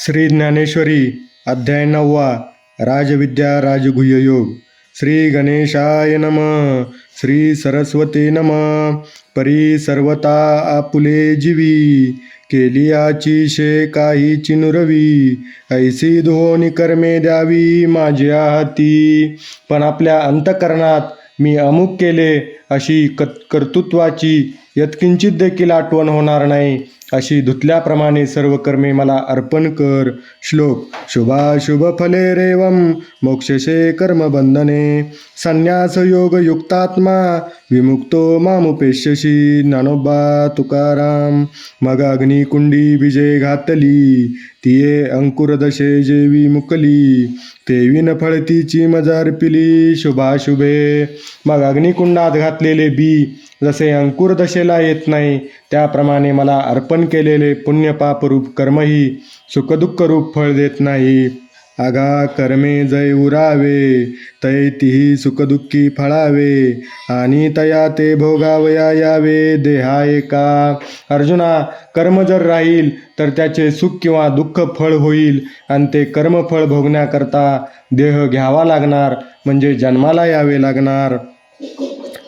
श्री ज्ञानेश्वरी अध्याय नववा राजविद्या राजगुह्य योग. श्री गणेशाय नम श्री सरस्वती नम. परी सर्वता आपुले जीवी केली शे काही चिनुरवी. ऐसी धोनी कर्मे द्यावी माझ्या हाती पण आपल्या अंतकरणात मी अमुक केले अशी क कर्तृत्वाची यत्किंचित देखील आठवण होणार नाही. अशी धुतल्याप्रमाणे सर्व कर्मे मला अर्पण कर. श्लोक शुभाशुभ फले रेवम मोक्षशे कर्मबंधने संन्यास योग युक्तात्मा विमुक्तो मामुपेशशी नानोबा तुकाराम. मग अग्निकुंडी विजय घातली तिये अंकुरदशे जेवी मुकली. तेवीन फळतीची मजार पिली शुभाशुभे मग अग्निकुंडात घातलेले बी जसे अंकुर दशेला येत नाही त्याप्रमाणे मला अर्पण केलेले पुण्यपापरूप कर्मही सुखदुःखरूप फळ देत नाही. आगा कर्मे जय उरावे तै तिही सुखदुःखी फळावे आणि तया ते भोगावया यावे देहा एका. अर्जुना कर्म जर राहील तर त्याचे सुख किंवा दुःख फळ होईल आणि ते कर्मफळ भोगण्याकरता देह घ्यावा लागणार म्हणजे जन्माला यावे लागणार.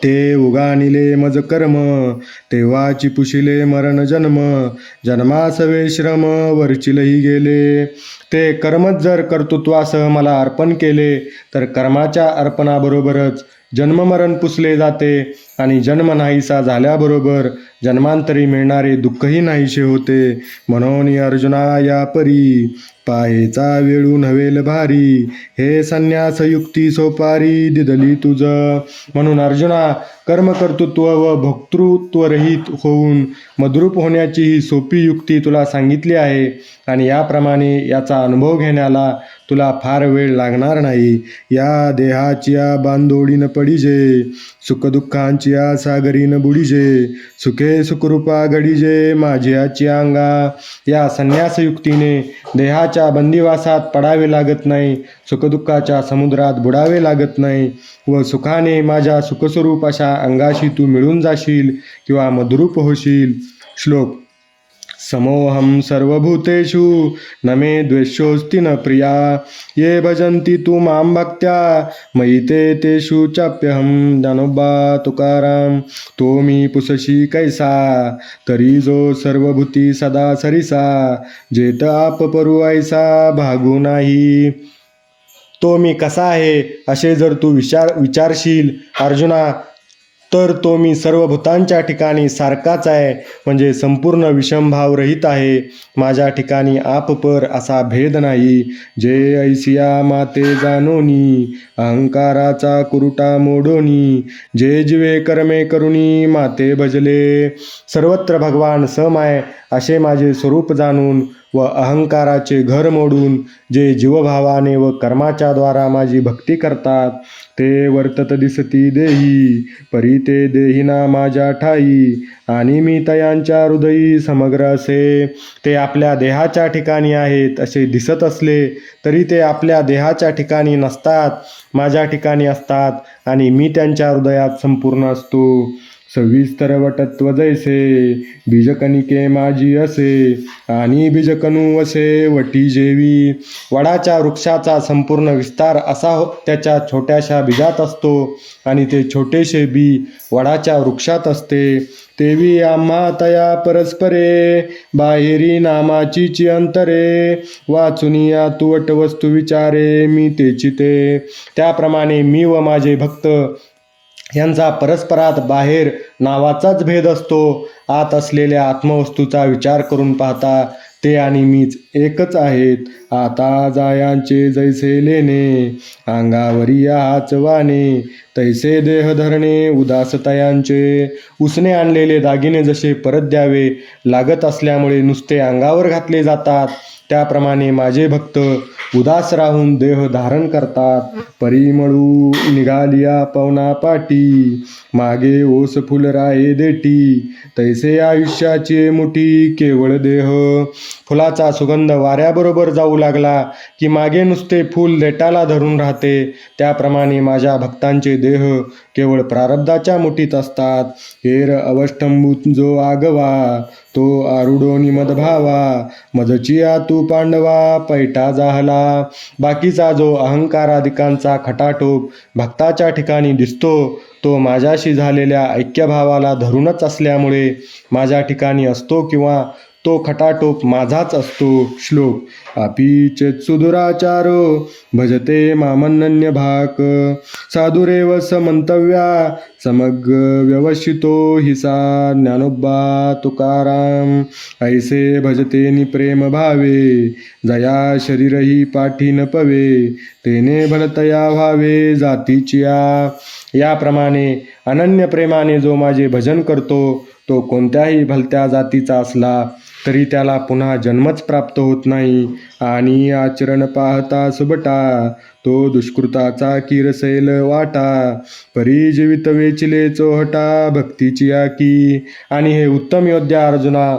ते उगानिले मज कर्म तेव्हाची पुशिले मरण जन्म जन्मासवे श्रम वरचिलही गेले. ते कर्मच जर कर्तृत्वासह मला अर्पण केले तर कर्माच्या अर्पणाबरोबरच जन्ममरण पुसले जाते आणि जन्म नाहीसा झाल्याबरोबर जन्मांतरी मिळणारे दुःखही नाहीसे होते. म्हणून अर्जुना या परी पाहेचा वेळू नव्हेल भारी. हे संन्यास युक्ती सोपारी दिदली तुझ. म्हणून अर्जुना कर्मकर्तृत्व व भोक्तृत्वरहित होऊन मद्रूप होण्याची ही सोपी युक्ती तुला सांगितली आहे आणि याप्रमाणे याचा अनुभव घेण्याला तुला फार वेळ लागणार नाही. या देहाची या बांधोडीन पडिजे सुखदुःखांची या सागरीन बुडिजे सुखे सुखरूपा घडीजे माझ्याची अंगा या संन्यासयुक्तीने देहाच्या बंदिवासात पडावे लागत नाही सुखदुःखाच्या समुद्रात बुडावे लागत नाही व सुखाने माझ्या सुखस्वरूप अशा अंगाशी तू मिळून जाशील किंवा मधुरूप होशील. श्लोक समोहम सर्वभूतेषु न मे द्वेषोऽस्ति न प्रिया। ये भजन्ति तु मां भक्त्या मयि ते तेषु चाप्यहं ज्ञानोबा तुकाराम तो मी पुसशी कैसा तरी जो सर्वभूती सदा सरिसा जेत आप परू ऐसा भागू नाही। तो मी कसा आहे असे जर तू विचार विचारशील अर्जुना तर तो मी सर्व भूतांच्या ठिकाणी सारखाच आहे म्हणजे संपूर्ण विषमभाव रहित आहे. माझ्या ठिकाणी आपपर असा भेद नाही. जे ऐसिया माते जानोनी अहंकाराचा कुरुटा मोडोनी जे जीवे कर्मे करुणी माते भजले. सर्वत्र भगवान सम आहे असे माझे स्वरूप जाणून व अहंकाराचे घर मोडून जे जीवभावाने व कर्माच्या द्वारा माझी भक्ती करतात ते वर्तत दिसती देही परी ते देहिना माझ्या ठाई. आणि मी तयांच्या हृदयी समग्र असे ते आपल्या देहाच्या ठिकाणी आहेत असे दिसत असले तरी ते आपल्या देहाच्या ठिकाणी नसतात माझ्या ठिकाणी असतात आणि मी त्यांच्या हृदयात संपूर्ण असतो. सविस्तर वटत्व जैसे बीजकणिके माझी असे आणि बीजकणू असे वटी जेवी. वडाच्या वृक्षाचा संपूर्ण विस्तार असा हो- त्याच्या छोट्याशा बीजात असतो आणि ते छोटेसे बी वडाच्या वृक्षात असते. तेवी आम्हा तया परस्परे बाहेरी नामाची ची अंतरे. वाचुनिया तुवट वस्तू विचारे मी तेची ते त्याप्रमाणे मी व माझे भक्त यांचा परस्परात बाहेर नावाचाच भेद असतो. आत असलेल्या आत्मवस्तूचा विचार करून पाहता ते आणि मीच एकच आहेत. आता जायांचे जैसे लेणे अंगावरी हाच वाने तैसे देह धरणे उदासतयांचे. उसने आणलेले दागिने जसे परत द्यावे लागत असल्यामुळे नुसते अंगावर घातले जातात. त्याप्रमाणे माझे भक्त उदास राहून देह धारण करतात. परिमळू निघालिया पवना पाटी. मागे ओस फुलराये देटी. तैसे आयुष्याचे मुठी केवळ देह. फुलाचा सुगंध वाऱ्याबरोबर जाऊ लागला की मागे नुसते फूल देटाला धरून राहते. त्याप्रमाणे माझ्या भक्तांचे देह केवळ प्रारब्धाच्या मुठीत असतात. हेर अवष्टंभूत जो आगवा तो आरुडोनी मदभावा मदचिया तू पांडवा पैठा जाहला. बाकीचा जो अहंकाराधिकांचा खटाटोप भक्ताच्या ठिकाणी दिसतो तो माझ्याशी झालेल्या ऐक्यभावाला धरूनच असल्यामुळे माझ्या ठिकाणी असतो किंवा तो खटाटोप माझाच असतो श्लोक. आपी सुदुराचारो भजते मामनन्य भाक. साधुरेव समंतव्या समग्र व्यवशितो हिसा ज्ञानोबा तुकाराम. ऐसे भजते नि प्रेम भावे जया शरीरही पाठी न पवे तेने भलतया व्हावे जातीचिया. याप्रमाणे अनन्य प्रेमाने जो माझे भजन करतो तो कोणत्याही भलत्या जातीचा असला तरी त्याला पुन्हा जन्मच प्राप्त होत नाही. आणि आचरण पाहता सुबटा तो दुष्कृताचा किरसैल वाटा. परी जीवित वेचिले चोहटा भक्तीची आकी. आणि हे उत्तम योद्धा अर्जुना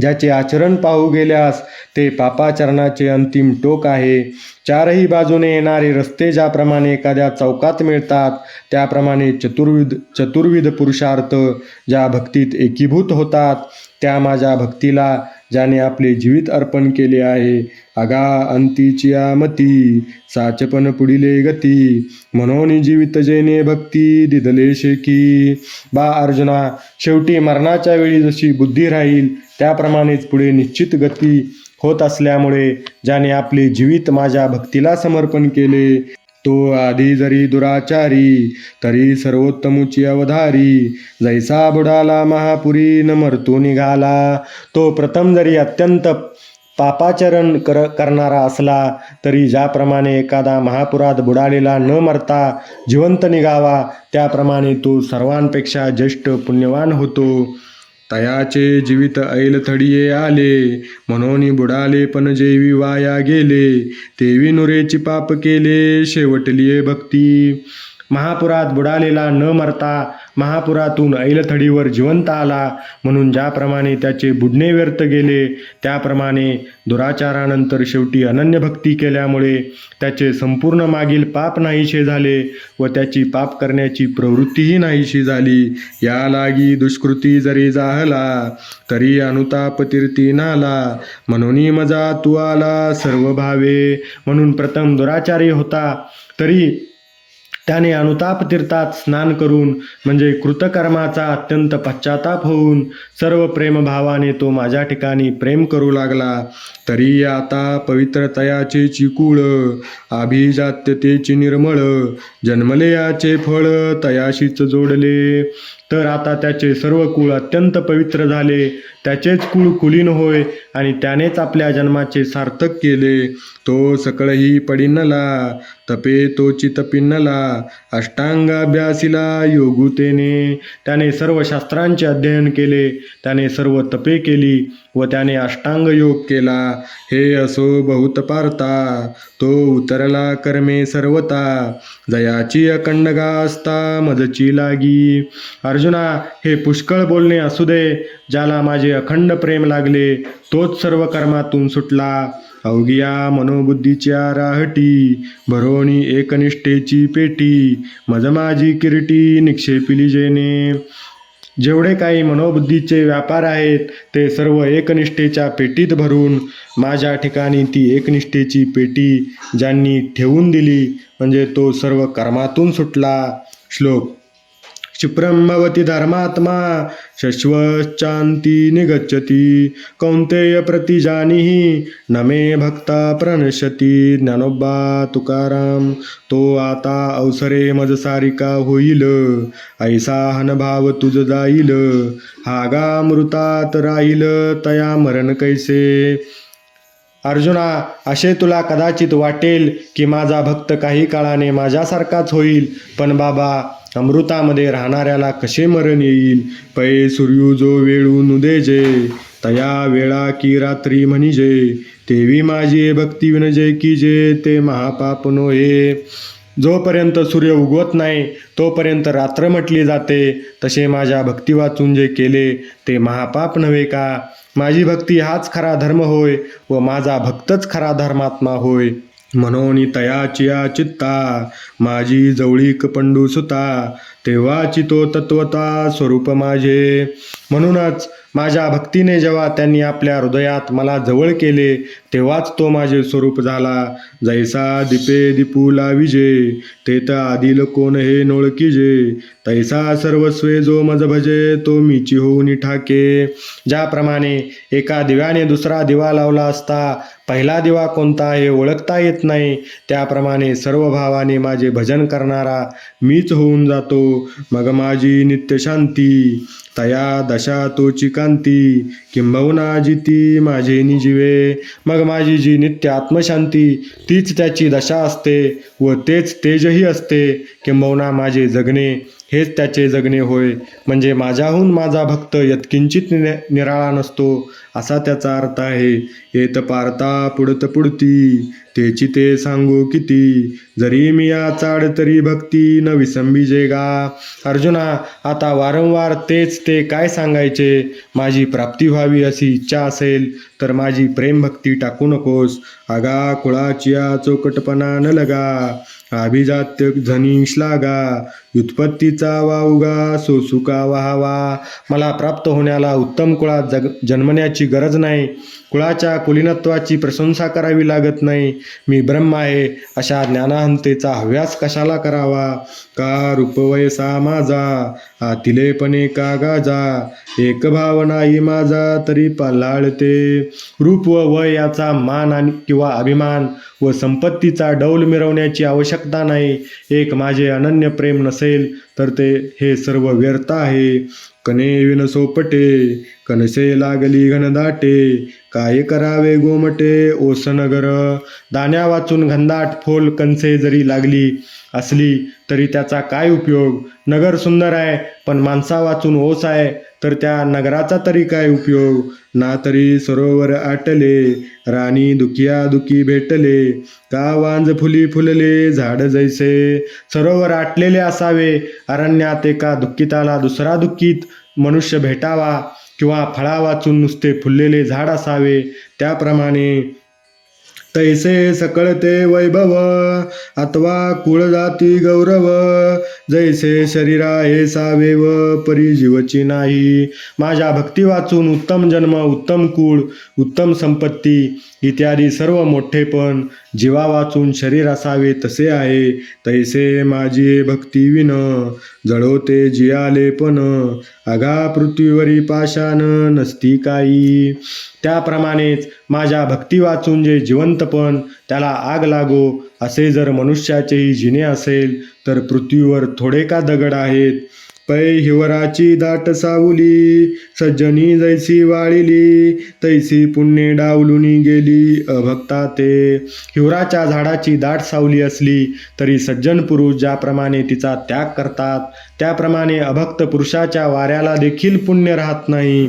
ज्याचे आचरण पाहू गेल्यास ते पापाचरणाचे अंतिम टोक आहे. चारही बाजूने येणारे रस्ते ज्याप्रमाणे एखाद्या चौकात मिळतात त्याप्रमाणे चतुर्विध चतुर्विध पुरुषार्थ ज्या भक्तीत एकीभूत होतात त्या माझ्या भक्तीला ज्याने आपले जीवित अर्पण केले आहे. अगा अंतीची मती साचपण पुढिले गती म्हणून जीवित जेने भक्ती दिदले शेकी. बा अर्जुना शेवटी मरणाच्या वेळी जशी बुद्धी राहील त्याप्रमाणेच पुढे निश्चित गती होत असल्यामुळे ज्याने आपले जीवित माझ्या भक्तीला समर्पण केले तो आधी जरी दुराचारी तरी सर्वोत्तमुची अवधारी. जैसा बुडाला महापुरी न मरतो निघाला तो प्रथम जरी अत्यंत पापाचरण कर करणारा असला तरी ज्याप्रमाणे एखादा महापुरात बुडालेला न मरता जिवंत निघावा त्याप्रमाणे तो सर्वांपेक्षा ज्येष्ठ पुण्यवान होतो. तयाचे जीवित ऐल थडिये आले म्हणून बुडाले पण जेवी वाया गेले तेवी नुरेची पाप केले शेवटलिये भक्ती. महापुरात बुडालेला न मरता महापुरातून ऐलथडीवर जिवंत आला. म्हणून ज्याप्रमाणे त्याचे बुडणे व्यर्थ गेले त्याप्रमाणे दुराचारानंतर शेवटी अनन्य भक्ती केल्यामुळे त्याचे संपूर्ण मागील पाप नाहीशे झाले व त्याची पाप करण्याची प्रवृत्तीही नाहीशी झाली. या लागी दुष्कृती जरी जाहला तरी अनुताप तीर्थी नाला. म्हणून मजा तू आला सर्व भावे म्हणून प्रथम दुराचारी होता. तरी त्याने अनुताप तीर्थात स्नान करून म्हणजे कृतकर्माचा अत्यंत पश्चाताप होऊन सर्व प्रेमभावाने तो माझ्या ठिकाणी प्रेम करू लागला. तरी आता पवित्रतयाचे चिकुळ अभिजात्यतेची निर्मळ जन्मले याचे फळ तयाशीच जोडले. तर आता त्याचे सर्व कुळ अत्यंत पवित्र झाले. त्याचेच कुळ कुलीन होय आणि त्यानेच आपल्या जन्माचे सार्थक केले. तो सकळही पडिनला तपे तोची तपिन्नला अष्टांगाभ्यासीला योगुतेने. त्याने सर्व शास्त्रांचे अध्ययन केले. त्याने सर्व तपे केली. व त्याने अष्टांग योग केला. हे असो बहुत पारता तो उतरला कर्मे सर्वता जयाची अखंडगा असता मजची लागी. अर्जुना हे पुष्कळ बोलणे असू दे ज्याला माझे अखंड प्रेम लागले तोच सर्व कर्मातून सुटला. अवघिया मनोबुद्धीच्या राहटी भरोणी एकनिष्ठेची पेटी. मज माझी निक्षेपिली जेने जेवढे काही मनोबुद्धीचे व्यापार आहेत ते सर्व एकनिष्ठेच्या पेटीत भरून माझ्या ठिकाणी ती एकनिष्ठेची पेटी ज्यांनी ठेवून दिली म्हणजे तो सर्व कर्मातून सुटला. श्लोक. क्षिप्रं धर्मात्मा शश्वच्चान्ति निगच्छती कौन्तेय प्रतिजानीहि न मे भक्ता प्रणश्यति। ज्ञानोबा तुकाराम तो आता अवसरे मज सारिका होईल ऐसा हनभाव तुझ जाईल हागा मृतात राहील तया मरण कैसे? अर्जुना असे तुला कदाचित वाटेल की माझा भक्त काही काळाने माझ्यासारखाच होईल पण बाबा अमृतामध्ये राहणाऱ्याला कसे मरण येईल? पै सूर्यू जो वेळू नुदेजे तया वेळा की रात्री म्हणजे तेवी माझी भक्ती विनजे की जे ते महापाप नोहे. जोपर्यंत सूर्य उगवत नाही तोपर्यंत रात्र म्हटली जाते. तसे माझ्या भक्ती वाचून जे केले ते महापाप नव्हे का? माझी भक्ती हाच खरा धर्म होय व माझा भक्तच खरा धर्मात्मा होय. म्हणून तयाचिया चित्ता माझी जवळीक पंडू सुता तेव्हाची तो तत्वता स्वरूप माझे. म्हणूनच माझ्या भक्तीने जेव्हा त्यांनी आपल्या हृदयात मला जवळ केले तेव्हाच तो माझे स्वरूप झाला. जैसा दीपे दीपूला विजे ते तर आदिल कोण हे नोळकीजे तैसा सर्वस्वे जो मज भजे तो मीची होऊन ठाके. ज्याप्रमाणे एका दिव्याने दुसरा दिवा लावला असता पहिला दिवा कोणता हे ओळखता येत नाही. त्याप्रमाणे सर्व भावाने माझे भजन करणारा मीच होऊन जातो. मग माझी नित्य शांती तया दशा तोची कांती किंबहुना जिती माझे निजीवे मग माझी जी नित्य आत्मशांती तीच त्याची दशा असते व तेच तेजही असते. किंबहुना माझे जगणे हेच त्याचे जगणे होय. म्हणजे माझ्याहून माझा भक्त यत्किंचित नि निराळा नसतो असा त्याचा अर्थ आहे. येत पारता पुडत पुडती तेची ते सांगू किती? जरी मी या चाड तरी भक्ती न विसंबीजे गा अर्जुना आता वारंवार तेच ते काय सांगायचे? माझी प्राप्ती व्हावी अशी इच्छा असेल तर माझी प्रेमभक्ती टाकू नकोस. आगा कुळाचिया चौकटपणा न लगा. अभिजात्य झनी श्लागा व्युत्पत्तीचा वावगा सोसुका वाहावा. मला प्राप्त होण्याला उत्तम कुळात जग जन्मण्याची गरज नाही. कुळाच्या कुलीनत्वाची प्रशंसा करावी लागत नाही. मी ब्रह्म आहे अशा ज्ञानाहंतेचा हव्यास कशाला करावा? का रूपवयसा माझा? आतिलेपणे का गाजा? एक भावनाही माझा तरी पालाळते. रूप व वय याचा मान आणि किंवा अभिमान व संपत्तीचा डौल मिरवण्याची आवश्यकता नाही. एक माझे अनन्य प्रेम नसेल तर ते हे सर्व व्यर्थ आहे. कने विनसोपटे कनसे लागली घनदाटे. काय करावे गोमटे ओसनगर? दाण्या वाचून घनदाट फोल कणसे जरी लागली असली तरी त्याचा काय उपयोग? नगर सुंदर आहे पण माणसा वाचून ओस आहे तर त्या नगराचा तरी काय उपयोग? ना तरी सरोवर आटले राणी दुखिया दुखी भेटले का वांज फुली फुलले झाड जैसे सरोवर आटलेले असावे अरण्यात एका दुःखिताला दुसरा दुःखित मनुष्य भेटावा किंवा फळा वाचून नुसते फुललेले झाड असावे त्याप्रमाणे तैसे सकळते वैभव अथवा कुळजाती गौरव जैसे शरीरा हे सावेव परी जीवची नाही. माझ्या भक्ती वाचून उत्तम जन्म उत्तम कुळ उत्तम संपत्ती इत्यादी सर्व मोठेपण जीवा वाचून शरीर असावे तसे आहे. तैसे माझी भक्ती विन जळवते जियाले पण अगा पृथ्वीवरी पाषाण नसती काही. त्याप्रमाणेच माझ्या भक्ती वाचून जे जिवंतपण त्याला आग लागो असे जर मनुष्याचेही जिने असेल तर पृथ्वीवर थोडे का दगड आहेत? पै हिवराची दाट सावली सज्जनी जैसी वाळिली तैसी पुण्ये डावलुनी गेली अभक्ता ते. हिवराच्या झाडाची दाट सावली असली तरी सज्जन पुरुष ज्याप्रमाणे तिचा त्याग करतात त्याप्रमाणे अभक्त पुरुषाच्या वाऱ्याला देखील पुण्य राहत नाही.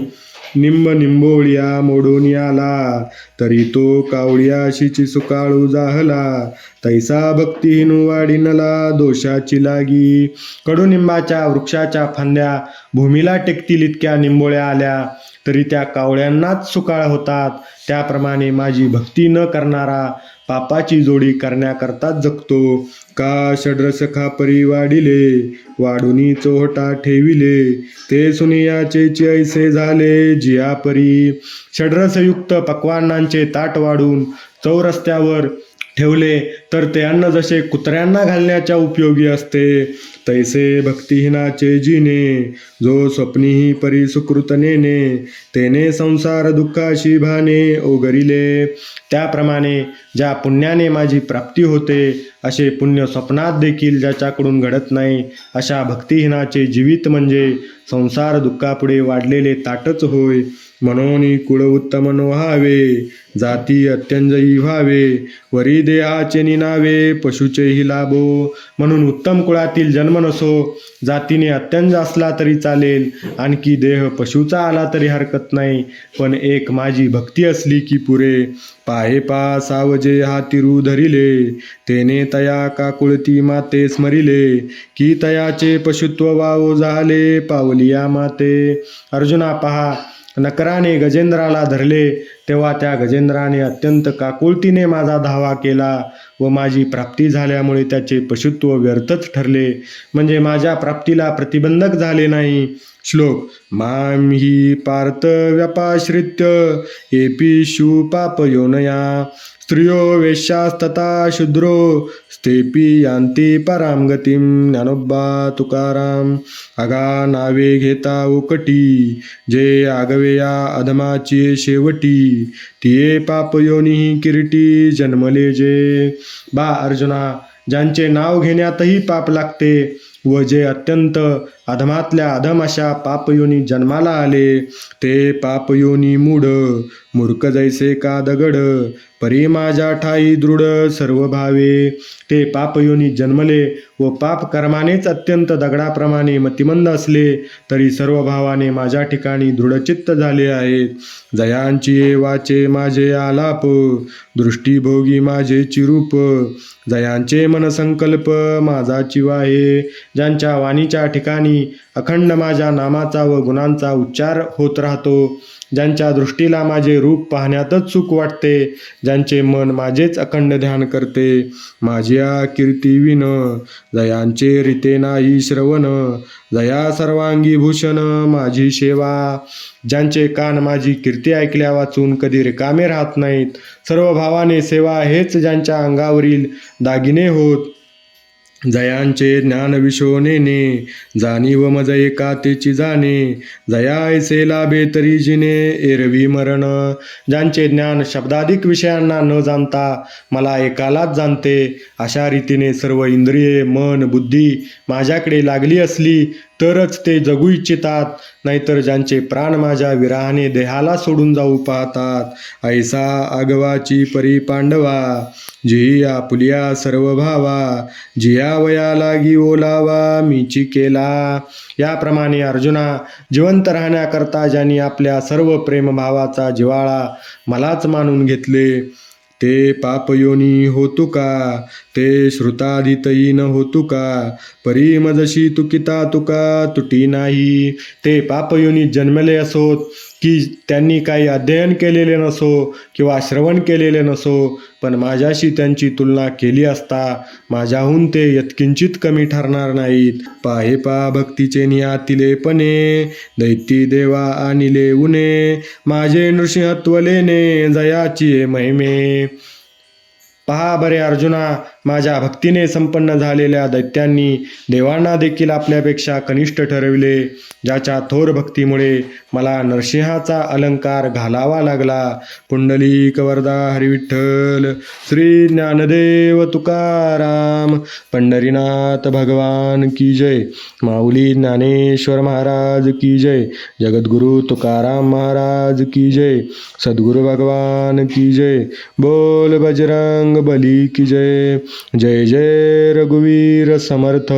निम्ब निंबोळ्या मोडून याला. तरी तो कावळ्याशीची सुकाळू जाहला. तैसा भक्तीहीन वाढीनला दोषाची लागी. कडुनिंबाच्या वृक्षाच्या फांद्या भूमीला टेकतील इतक्या निंबोळ्या आल्या. तरी त्या कावळ्यांनाच सुकाळ होतात. त्याप्रमाणे माझी भक्ती न करणारा पापाची जोडी करण्याकरताच जगतो. का षड्रसखा परी वाढिले? चोहटा ठेविले. ते सुनियाचे ऐसे झाले जिया परी षड्रसयुक्त पक्वानांचे ताट वाढून चौरस्त्यावर ठेवले तर ते अन्न जसे कुत्र्यांना घालण्याच्या उपयोगी असते तैसे भक्तिहीनाचे जिने. जो स्वप्नीही परी सुकृत नेने तेने संसार दुःखाशी भाने ओगरिले त्याप्रमाणे ज्या पुण्याने माझी प्राप्ती होते असे पुण्य स्वप्नात देखील ज्याच्याकडून घडत नाही अशा भक्तिहीनाचे जीवित म्हणजे संसार दुःखापुढे वाढलेले ताटच होय. मनोनी कुळ उत्तम व्हावे जाती अत्यंजयी व्हावे वरी देहाचे निनावे पशुचेही लाभो म्हणून उत्तम कुळातील जन्म नसो जातीने अत्यंज असला तरी चालेल आणखी देह पशुचा आला तरी हरकत नाही पण एक माझी भक्ती असली की पुरे पाहे पा सावजे हा तिरू धरिले तेने तया का कुळती माते स्मरिले की तयाचे पशुत्व वावो झाले पावलिया माते अर्जुना पहा नकराने गजेंद्राला धरले तेव्हा त्या गजेंद्राने अत्यंत काकुळतीने माझा धावा केला व माझी प्राप्ती झाल्यामुळे त्याचे पशुत्व व्यर्थच ठरले. म्हणजे माझ्या प्राप्तीला प्रतिबंधक झाले नाही. श्लोक माम ही पार्थ व्यपाश्रित्य एपिषु पापयोनया स्त्रियो वेश्यास्तथा शूद्रो स्तेपी यांती पराम गतीम ज्ञानोबा तुकाराम। आगा नावे घेता उकटी जे आगवेया अधमाची शेवटी. तिये पापयोनी किरीटी जन्मले जे. बा अर्जुना ज्यांचे नाव घेण्यातही पाप लागते व जे अत्यंत अधमातल्या अधम अशा पापयोनी जन्माला आले ते पापयोनी मूढ मूर्ख जैसे का दगड परी माझ्या ठाई दृढ सर्व भावे. ते पापयोनी जन्मले व पाप कर्मानेच अत्यंत दगडाप्रमाणे श्रीमंत असले तरी सर्व भावाने माझ्या ठिकाणी दृढचित्त झाले आहेत. जयांची वाचे माझे आलाप दृष्टीभोगी माझे चिरूप. जयांचे मनसंकल्प माझा चिवाहे ज्यांच्या वाणीच्या ठिकाणी अखंड माझ्या नामाचा व गुणांचा उच्चार होत राहतो ज्यांच्या दृष्टीला माझे रूप पाहण्यातच सुख वाटते ज्यांचे मन माझेच अखंड ध्यान करते. माझ्या कीर्तिविन जयांचे रीते नाही श्रवण. जया सर्वांगी भूषण माझी सेवा. ज्यांचे कान माझी कीर्ती ऐकल्या वाचून कधी रिकामे राहत नाहीत. सर्व भावाने सेवा हेच ज्यांच्या अंगावरील दागिने होत. जयांचे ज्ञान विशोनेने जाणीव मज एका तेची जाणे. जयायसे लाभे तरी जिने एरवी मरण. ज्यांचे ज्ञान शब्दाधिक विषयांना न जाणता मला एकालाच जाणते. अशा रीतीने सर्व इंद्रिये मन बुद्धी माझ्याकडे लागली असली तरच ते जगू इच्छितात नाहीतर ज्यांचे प्राण माझ्या विराहाने देहाला सोडून जाऊ पाहतात. ऐसा आगवाची परी पांडवा जी आपुलिया सर्व भावा जिया वया लागी ओलावा मीची केला. याप्रमाणे अर्जुना जिवंत राहण्याकरता ज्यांनी आपल्या सर्व प्रेमभावाचा जिवाळा मलाच मानून घेतले ते पापयोनी होतु का? ते श्रुतादितही न होतु का? परी मजशी तुकिता तुका तुटी नाही? ते पापयोनी जन्मले असोत. की त्यांनी काही अध्ययन केलेले नसो किंवा श्रवण केलेले नसो पण माझ्याशी त्यांची तुलना केली असता माझ्याहून ते यत्किंचित कमी ठरणार नाहीत. पाहे पा भक्तीचे नियातिलेपणे दैती देवा आणिले उने माझे नृसिंहत्वलेने जयाची महिमे. पहा बरे अर्जुना माझ्या भक्तीने संपन्न झालेल्या दैत्यांनी देवांना देखील आपल्यापेक्षा कनिष्ठ ठरविले. ज्याच्या थोर भक्तीमुळे मला नरसिंहाचा अलंकार घालावा लागला. पुंडलिक वरदा हरिविठ्ठल श्री ज्ञानदेव तुकाराम पंढरीनाथ भगवान की जय माऊली ज्ञानेश्वर महाराज की जय जगद्गुरु तुकाराम महाराज की जय सद्गुरु भगवान की जय बोल बजरंग बली की जय. जय जय रघुवीर समर्थ।